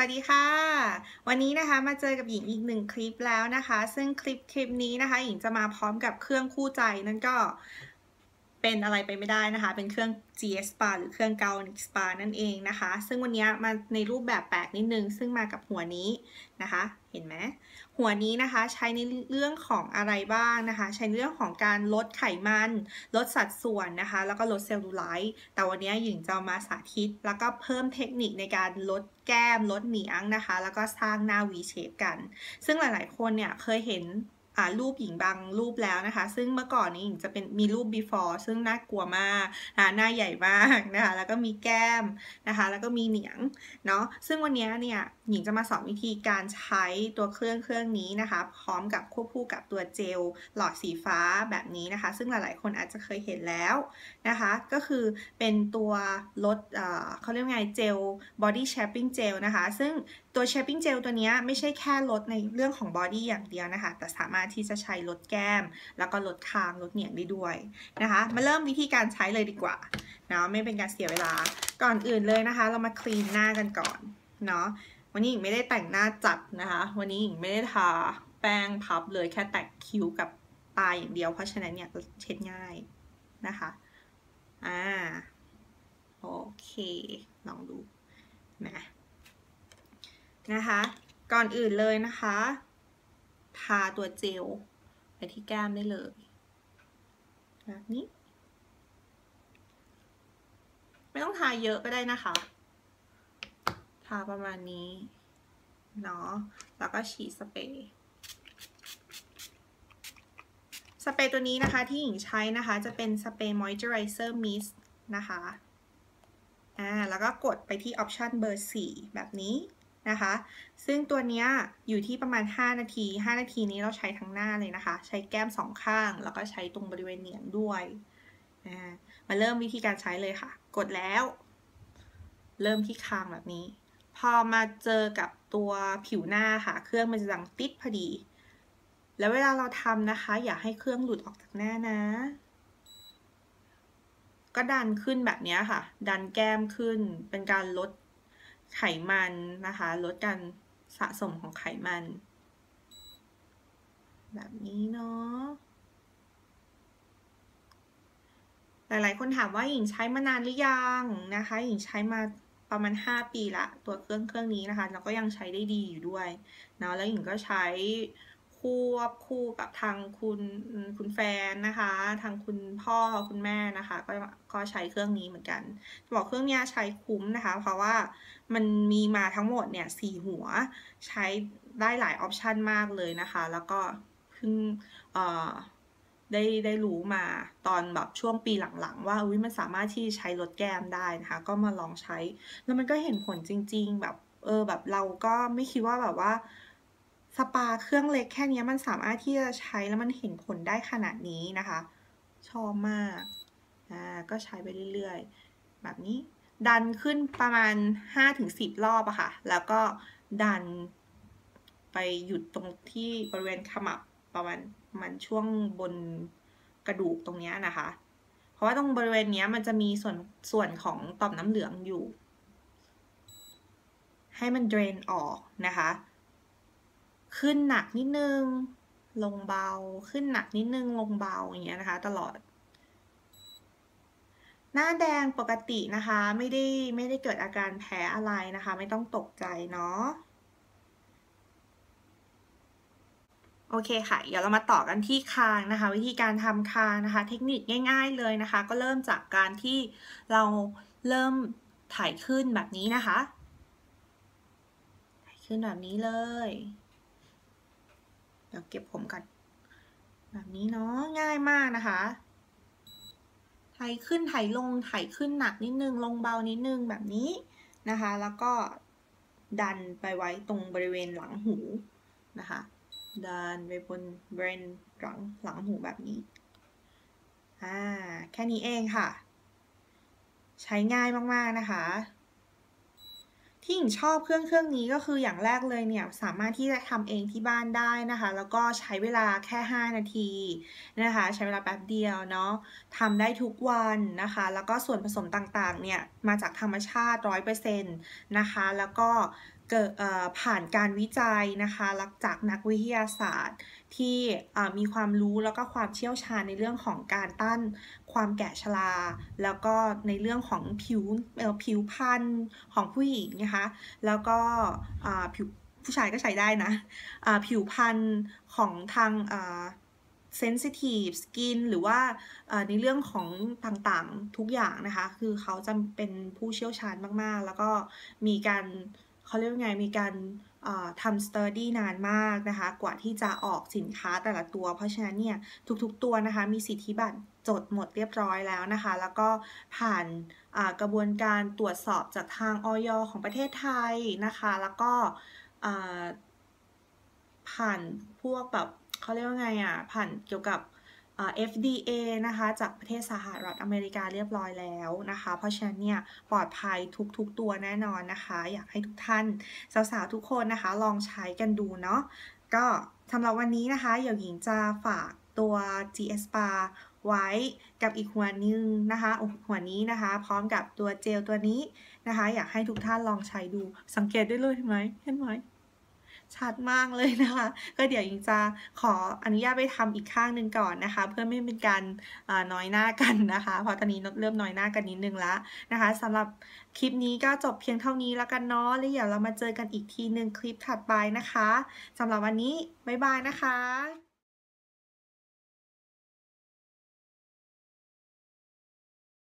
วัสดีค่ะ วันนี้นะคะมาเจอกับหญิงอีกหนึ่งคลิปแล้วนะคะ ซึ่งคลิปคลิปนี้นะคะ หญิงจะมาพร้อมกับเครื่องคู่ใจนั่นก็ เป็นอะไรไปไม่ได้นะคะ เป็นเครื่อง GS Spa หรือเครื่อง g a l n i c Spa นั่นเองนะคะ ซึ่งวันนี้มาในรูปแบบแปลกนิดนึง ซึ่งมากับหัวนี้นะคะ เห็นไหม หัวนี้นะคะใช้ในเรื่องของอะไรบ้างนะคะ ใช้ในเรื่องของการลดไขมัน ลดสัดส่วนนะคะ แล้วก็ลดเซลลูไลท์ แต่วันนี้หญิงจะมาสาธิต แล้วก็เพิ่มเทคนิคในการลดแก้ม ลดเหนียงนะคะ แล้วก็สร้างหน้า V shape กัน ซึ่งหลาย ๆ คนเนี่ยเคยเห็น รูปหญิงบางรูปแล้วนะคะ ซึ่งเมื่อก่อนนี้หญิงจะเป็นมีรูป before ซึ่งน่ากลัวมากหน้าใหญ่มากนะคะแล้วก็มีแก้มนะคะ แล้วก็มีเหนียงเนาะซึ่งวันนี้เนี่ยหญิงจะมาสอนวิธีการใช้ตัวเครื่องเครื่องนี้นะคะ พร้อมกับควบคู่กับตัวเจลหลอดสีฟ้าแบบนี้นะคะ ซึ่งหลายๆ คนอาจจะเคยเห็นแล้วนะคะ ก็คือเป็นตัวลดเขาเรียกไงเจล body shaping gel นะคะ ซึ่งตัว shaping gel ตัวนี้ไม่ใช่แค่ลดในเรื่องของ body อย่างเดียวนะคะ แต่สามารถที่จะใช้ลดแก้ม แล้วก็ลดคางลดเหนียงได้ด้วยนะคะ มาเริ่มวิธีการใช้เลยดีกว่าเนาะไม่เป็นการเสียเวลา ก่อนอื่นเลยนะคะ เรามาคลีนหน้ากันก่อนเนาะวันนี้หญิงไม่ได้แต่งหน้าจัดนะคะ วันนี้หญิงไม่ได้ทาแป้งพับเลยแค่แต่งคิ้วกับตาอย่างเดียว เพราะฉะนั้นเนี่ยเช็ดง่ายนะคะ อ่า โอเค ลองดูนะ นะคะ ก่อนอื่นเลยนะคะ ทาตัวเจลไปที่แก้มได้เลยแบบนี้ ไม่ต้องทาเยอะก็ได้นะคะ ทาประมาณนี้เนาะแล้วก็ฉีดสเปรย์สเปรย์ตัวนี้นะคะที่หญิงใช้นะคะจะเป็นสเปรย์ moisturizer mist นะคะอ่าแล้วก็กดไปที่ออปชันเบอร์ 4 แบบนี้ นะคะ ซึ่งตัวนี้อยู่ที่ประมาณ 5 นาที 5 นาทีนี้เราใช้ทั้งหน้าเลยนะคะ ใช้แก้มสองข้าง แล้วก็ใช้ตรงบริเวณเหนียงด้วยมาเริ่มวิธีการใช้เลยค่ะ กดแล้ว เริ่มที่คางแบบนี้ พอมาเจอกับตัวผิวหน้าค่ะ เครื่องมันจะดังติดพอดี แล้วเวลาเราทำนะคะ อย่าให้เครื่องหลุดออกจากหน้านะ ก็ดันขึ้นแบบนี้ค่ะ ดันแก้มขึ้น เป็นการลด ไขมันนะคะ ลดการสะสมของไขมัน แบบนี้เนาะหลาย ๆ คนถามว่าหญิงใช้มานานหรือยังนะคะ หญิงใช้มาประมาณ 5 ปีละ ตัวเครื่องเครื่องนี้นะคะ แล้วก็ยังใช้ได้ดีอยู่ด้วยนะแล้วหญิงก็ใช้ ควบคู่กับทางคุณคุณแฟนนะคะ ทางคุณพ่อคุณแม่นะคะ ก็ก็ใช้เครื่องนี้เหมือนกันบอกเครื่องนี้ใช้คุ้มนะคะ เพราะว่ามันมีมาทั้งหมดเนี่ยสี่หัวใช้ได้หลายออปชันมากเลยนะคะ แล้วก็เพิ่งได้ได้รู้มาตอนแบบช่วงปีหลังๆ ว่าอุ้ยมันสามารถที่ใช้ลดแก้มได้นะคะ ก็มาลองใช้ แล้วมันก็เห็นผลจริง ๆ แบบเออแบบเราก็ไม่คิดว่าแบบว่า สปาเครื่องเล็กแค่นี้มันสามารถที่จะใช้แล้วมันเห็นผลได้ขนาดนี้นะคะ ชอบมาก อ่า ก็ใช้ไปเรื่อยๆ แบบนี้ ดันขึ้นประมาณ 5-10 รอบอะค่ะ แล้วก็ดันไปหยุดตรงที่บริเวณขมับประมาณมันช่วงบนกระดูกตรงนี้นะคะ เพราะว่าตรงบริเวณนี้มันจะมีส่วนส่วนของต่อมน้ำเหลืองอยู่ ให้มันเดรนออกนะคะ ขึ้นหนักนิดนึง ลงเบา ขึ้นหนักนิดนึง ลงเบาอย่างเงี้ยนะคะ ตลอด หน้าแดงปกตินะคะ ไม่ได้ไม่ได้เกิดอาการแพ้อะไรนะคะ ไม่ต้องตกใจเนาะโอเคค่ะ เดี๋ยวเรามาต่อกันที่คางนะคะ วิธีการทำคางนะคะ เทคนิคง่าย ๆเลยนะคะ ก็เริ่มจากการที่เราเริ่มถ่ายขึ้นแบบนี้นะคะ ถ่ายขึ้นแบบนี้เลย เดี๋ยวเก็บผมกัน แบบนี้เนาะง่ายมากนะคะถ่ายขึ้นถ่ายลงถ่ายขึ้นหนักนิดนึง ลงเบานิดนึงแบบนี้นะคะ แล้วก็ดันไปไว้ตรงบริเวณหลังหูนะคะ ดันไปบนบรนหลังหลังหูแบบนี้อ่าแค่นี้เองค่ะ ใช้ง่ายมาก ๆ นะคะ ที่หญิงชอบเครื่องเครื่องนี้ก็คืออย่างแรกเลยเนี่ยสามารถที่จะทำเองที่บ้านได้นะคะ แล้วก็ใช้เวลาแค่ 5 นาทีนะคะ ใช้เวลาแป๊บเดียวเนาะทำได้ทุกวันนะคะ แล้วก็ส่วนผสมต่างๆเนี่ยมาจากธรรมชาติ 100%นะคะ แล้วก็ เกิดผ่านการวิจัยนะคะลักจากนักวิทยาศาสตร์ ที่มีความรู้แล้วก็ความเชี่ยวชาญในเรื่องของการต้านความแก่ชรา แล้วก็ในเรื่องของผิวผิวพรรณของผู้หญิงนะคะ แล้วก็ผิวผู้ชายก็ใช้ได้นะะผิวพรรณของทางเซนซิทีฟสกินหรือว่าในเรื่องของต่างๆทุกอย่างนะคะ คือเขาจะเป็นผู้เชี่ยวชาญมากๆ แล้วก็มีการ เขาเรียกว่าไงมีการทำสเตอร์ดี้นานมากนะคะ กว่าที่จะออกสินค้าแต่ละตัว เพราะฉะนั้นเนี่ยทุกๆตัวนะคะ มีสิทธิบัตรจดหมดเรียบร้อยแล้วนะคะ แล้วก็ผ่านกระบวนการตรวจสอบจากทางออยของประเทศไทยนะคะ แล้วก็ผ่านพวกแบบเขาเรียกว่าไงอะผ่านเกี่ยวกับ FDA นะคะจากประเทศสหรัฐอเมริกาเรียบร้อยแล้วนะคะ เพราะฉะนั้นเนี่ยปลอดภัยทุกๆตัวแน่นอนนะคะ อยากให้ทุกท่านสาวๆทุกคนนะคะลองใช้กันดูเนาะก็สำหรับวันนี้นะคะเดี๋ยวหญิงจะฝากตัว GS Bar ไว้กับอีกหัวนึงนะคะหัวนี้นะคะ พร้อมกับตัวเจลตัวนี้นะคะ อยากให้ทุกท่านลองใช้ดูสังเกตได้เลยเห็นไหมเห็นไหม ชัดมากเลยนะคะ ก็เดี๋ยวยิงจะขออนุญาตไปทำอีกข้างหนึ่งก่อนนะคะ เพื่อไม่เป็นการน้อยหน้ากันนะคะ เพราะตอนนี้เริ่มน้อยหน้ากันนิดนึงแล้วนะคะสำหรับคลิปนี้ก็จบเพียงเท่านี้แล้วกันเนาะแล้วเดี๋ยวเรามาเจอกันอีกทีหนึ่งคลิปถัดไปนะคะสำหรับวันนี้บ๊ายบายนะคะ